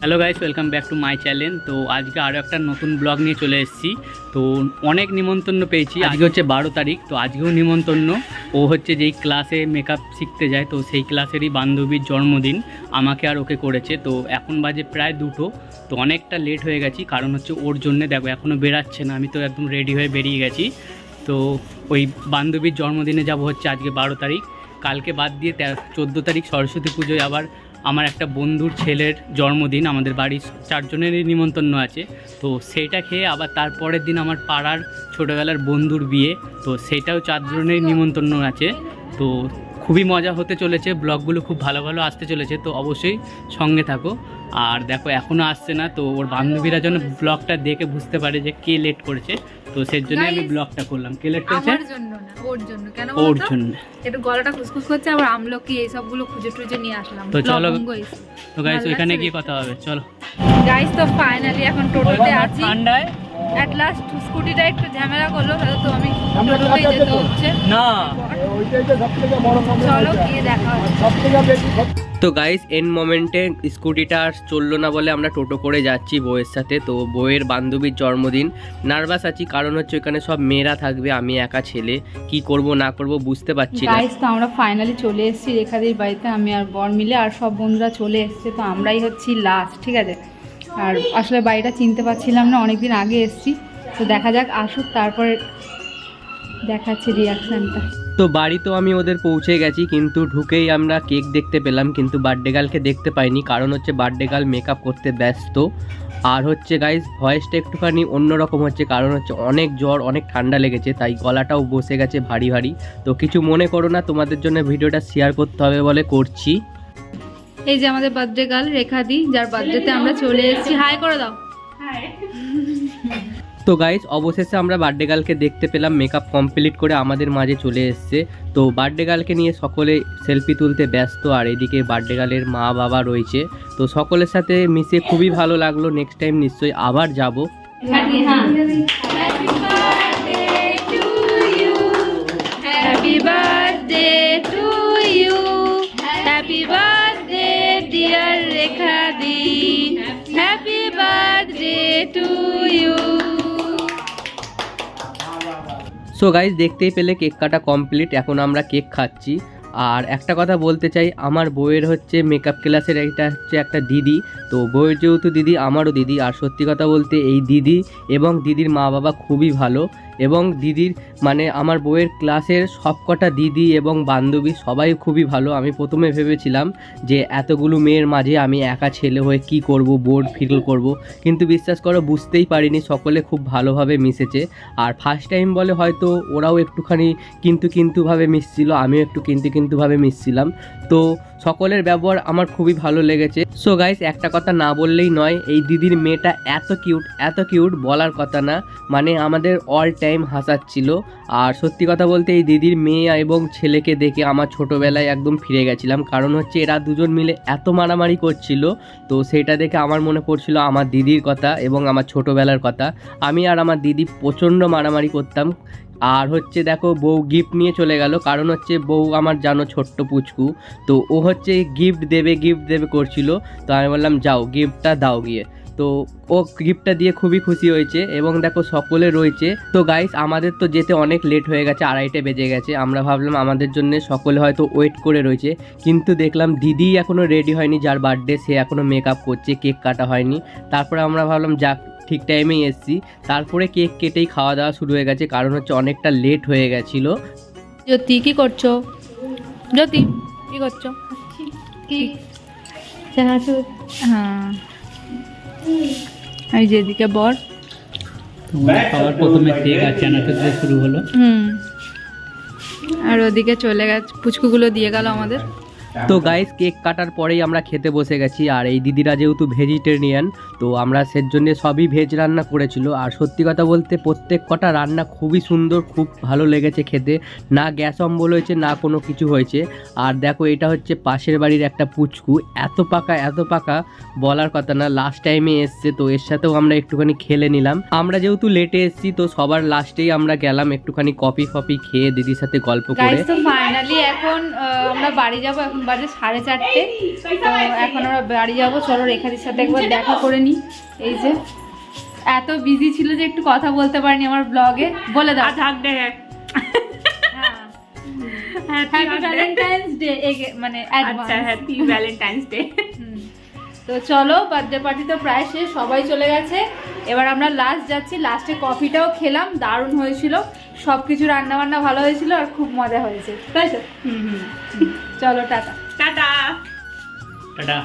Hello guys welcome back to my channel তো আজকে আরও একটা নতুন ব্লগ নিয়ে চলে এসেছি। তো অনেক নিমন্ত্রণ পেয়েছি। আজকে হচ্ছে বারো তারিখ, তো আজকেও নিমন্ত্রণ। ও হচ্ছে যেই ক্লাসে মেকআপ শিখতে যায়, তো সেই ক্লাসেরই বান্ধবীর জন্মদিন। আমাকে আর ওকে করেছে, তো এখন বাজে প্রায় দুটো। তো অনেকটা লেট হয়ে গেছি, কারণ হচ্ছে ওর জন্য দেখো এখনও বেরাচ্ছে না, আমি তো একদম রেডি হয়ে বেরিয়ে গেছি। তো ওই বান্ধবীর জন্মদিনে যাব হচ্ছে আজকে বারো তারিখ। কালকে বাদ দিয়ে চোদ্দ তারিখ সরস্বতী পুজোয় আবার আমার একটা বন্ধুর ছেলের জন্মদিন আমাদের বাড়ির চারজনেরই নিমন্ত্রণ আছে। তো সেইটা খেয়ে আবার তারপরের দিন আমার পাড়ার ছোটোবেলার বন্ধুর বিয়ে। তো সেটাও চারজনেরই নিমন্ত্রণ আছে। তো খুবই মজা হতে চলেছে ব্লগগুলো খুব ভালো ভালো আসতে চলেছে তো অবশ্যই সঙ্গে থাকো। আর দেখো এখনও আসছে না তো ওর বান্ধবীরা যেন ব্লগটা দেখে বুঝতে পারে যে কে লেট করেছে। তো সেই জন্য আমি ব্লগটা করলাম। কে লেট করেছে? আমার জন্য না ওর জন্য। কেন ওর জন্য। একটু গলাটা খুসখুস করছে আবার আমলকি এই সবগুলো খুঁজে টুজে নিয়ে আসলাম। তো চলো। তো গাইস ওইখানে গিয়ে কথা হবে চলো। গাইস তো ফাইনালি এখন টোটোতে আছি। ঠান্ডায় অ্যাট লাস্ট স্কুটিটা একটু ঝামেলা করল তাহলে তো আমি টোটোতেই যেতে হচ্ছে। না। চলো গিয়ে দেখা হচ্ছে। তো গাইস এন মোমেন্টে স্কুটিটা আর চলল না বলে আমরা টোটো করে যাচ্ছি বউয়ের সাথে। তো বউয়ের বান্ধবীর জন্মদিন। নার্ভাস আছি কারণ হচ্ছে ওখানে সব মেয়েরা থাকবে আমি একা ছেলে। কি করব না করব বুঝতে পারছি না। গাইস তো আমরা ফাইনালি চলে এসেছি রেখাদির বাড়িতে আমি আর বর মিলে আর সব বন্ধুরা চলে এসেছে তো আমরাই হচ্ছি লাস্ট ঠিক আছে? আর আসলে বাড়িটা চিনতে পারছিলাম না, অনেকদিন আগে এসেছি। তো দেখা যাক, আসুক, তারপর দেখাচ্ছি রিয়াকশানটা তো বাড়ি তো আমি ওদের পৌঁছে গেছি, কিন্তু ঢুকেই আমরা কেক দেখতে পেলাম, কিন্তু বার্থডে গার্লকে দেখতে পাইনি। কারণ হচ্ছে বার্থডে গার্ল মেকআপ করতে ব্যস্ত। আর হচ্ছে গাইজ ভয়েসটা একটুখানি অন্যরকম হচ্ছে, কারণ হচ্ছে অনেক জ্বর, অনেক ঠান্ডা লেগেছে, তাই গলাটাও বসে গেছে ভারী ভারী। তো কিছু মনে করো না, তোমাদের জন্য ভিডিওটা শেয়ার করতে হবে বলে করছি। এই যে আমাদের বার্থডে গার্ল রেখাদি যার বার্থডেতে আমরা চলে এসেছি। হাই করে দাও। তো গাইজ অবশেষে আমরা বার্থডে গার্লকে দেখতে পেলাম মেকআপ কমপ্লিট করে আমাদের মাঝে চলে এসছে। তো বার্থডে গার্লকে নিয়ে সকলে সেলফি তুলতে ব্যস্ত আর এদিকে বার্থডে গার্লের মা বাবা রয়েছে। তো সকলের সাথে মিশে খুবই ভালো লাগল নেক্সট টাইম নিশ্চয়ই আবার যাব। সো গাইজ দেখতেই পেলে কেক কাটা কমপ্লিট এখন আমরা কেক খাচ্ছি। আর একটা কথা বলতে চাই, আমার বউয়ের হচ্ছে মেকআপ ক্লাসের এটা হচ্ছে একটা দিদি। তো বউয়ের যেহেতু দিদি, আমারও দিদি। আর সত্যি কথা বলতে এই দিদি এবং দিদির মা বাবা খুবই ভালো। এবং দিদির মানে আমার বউয়ের ক্লাসের সবকটা দিদি এবং বান্ধবী সবাই খুবই ভালো। আমি প্রথমে ভেবেছিলাম যে এতগুলো মেয়ের মাঝে আমি একা ছেলে হয়ে কি করব বোর্ড ফিল করব। কিন্তু বিশ্বাস করো, বুঝতেই পারিনি, সকলে খুব ভালোভাবে মিশেছে। আর ফার্স্ট টাইম বলে হয়তো ওরাও একটুখানি কিন্তু কিন্তুভাবে মিশছিল, আমিও একটু কিন্তু কিন্তুভাবে মিশছিলাম। তো সকলের ব্যবহার আমার খুবই ভালো লেগেছে। সো গাইস একটা কথা না বললেই নয়, এই দিদির মেয়েটা এত কিউট এত কিউট বলার কথা না। মানে আমাদের অল টাইম হাসাচ্ছিল। আর সত্যি কথা বলতে এই দিদির মেয়ে এবং ছেলেকে দেখে আমার ছোটোবেলায় একদম ফিরে গেছিলাম। কারণ হচ্ছে এরা দুজন মিলে এত মারামারি করছিল, তো সেটা দেখে আমার মনে পড়ছিল আমার দিদির কথা এবং আমার ছোটোবেলার কথা। আমি আর আমার দিদি প্রচণ্ড মারামারি করতাম। আর হচ্ছে দেখো, বউ গিফট নিয়ে চলে গেল। কারণ হচ্ছে বউ আমার জানো ছোট্ট পুচকু। তো ও হচ্ছে গিফট দেবে গিফট দেবে করছিল। তো আমি বললাম, যাও গিফটটা দাও গিয়ে। তো ও গিফটটা দিয়ে খুবই খুশি হয়েছে এবং দেখো সকলে রয়েছে। তো গাইস আমাদের তো যেতে অনেক লেট হয়ে গেছে আড়াইটে বেজে গেছে। আমরা ভাবলাম আমাদের জন্য সকলে হয়তো ওয়েট করে রয়েছে। কিন্তু দেখলাম দিদি এখনও রেডি হয়নি যার বার্থডে সে এখনও মেকআপ করছে কেক কাটা হয়নি। তারপরে আমরা ভাবলাম যাক ঠিক টাইমেই এসছি। তারপরে কেক কেটেই খাওয়া দাওয়া শুরু হয়ে গেছে কারণ হচ্ছে অনেকটা লেট হয়ে গেছিল। জ্যোতি কি করছ? জ্যোতি কি করছ? কি? হ্যাঁ। এই যে এদিকে বর। খাবার প্রথমে কেক আর চানাচুর দিয়ে শুরু হলো। হুম। আর ওদিকে চলে গেছে পুচকুগুলো দিয়ে গেল আমাদের। তো গাইস কেক কাটার পরেই আমরা খেতে বসে গেছি আর এই দিদিরা যেহেতু ভেজিটেরিয়ান তো আমরা সের জন্য সবই ভেজ রান্না করেছিল। আর সত্যি কথা বলতে প্রত্যেক কটা রান্না খুবই সুন্দর খুব ভালো লেগেছে খেতে। না গ্যাস অম্বল হয়েছে না কোনো কিছু হয়েছে। আর দেখো এটা হচ্ছে পাশের বাড়ির একটা পুচকু। এত পাকা এত পাকা বলার কথা না লাস্ট টাইমে এসছে তো এর সাথেও আমরা একটুখানি খেলে নিলাম। আমরা যেহেতু লেটে এসেছি তো সবার লাস্টেই আমরা গেলাম একটুখানি কফি ফপি খেয়ে দিদির সাথে গল্প করে। তো ফাইনালি এখন আমরা বাড়ি যাব এখন বাজে সাড়ে চারটে। তো এখন আমরা বাড়ি যাব। চলো রেখাদির সাথে একবার দেখা করে নিই এই যে এত বিজি ছিল যে একটু কথা বলতে পারিনি আমার ব্লগে বলে দাও। থাকবে হ্যাপি ভ্যালেন্টাইন্স ডে হ্যাঁ। মানে আচ্ছা হ্যাপি ভ্যালেন্টাইন্স ডে তো চলো বার্থডে পার্টি তো প্রায় শেষ সবাই চলে গেছে। এবার আমরা লাস্ট যাচ্ছি লাস্টে কফিটাও খেলাম দারুণ হয়েছিল। সব কিছু রান্না বান্না ভালো হয়েছিল আর খুব মজা হয়েছে। তাই তো? হুম হুম। চলো টাটা। টাটা। টাটা।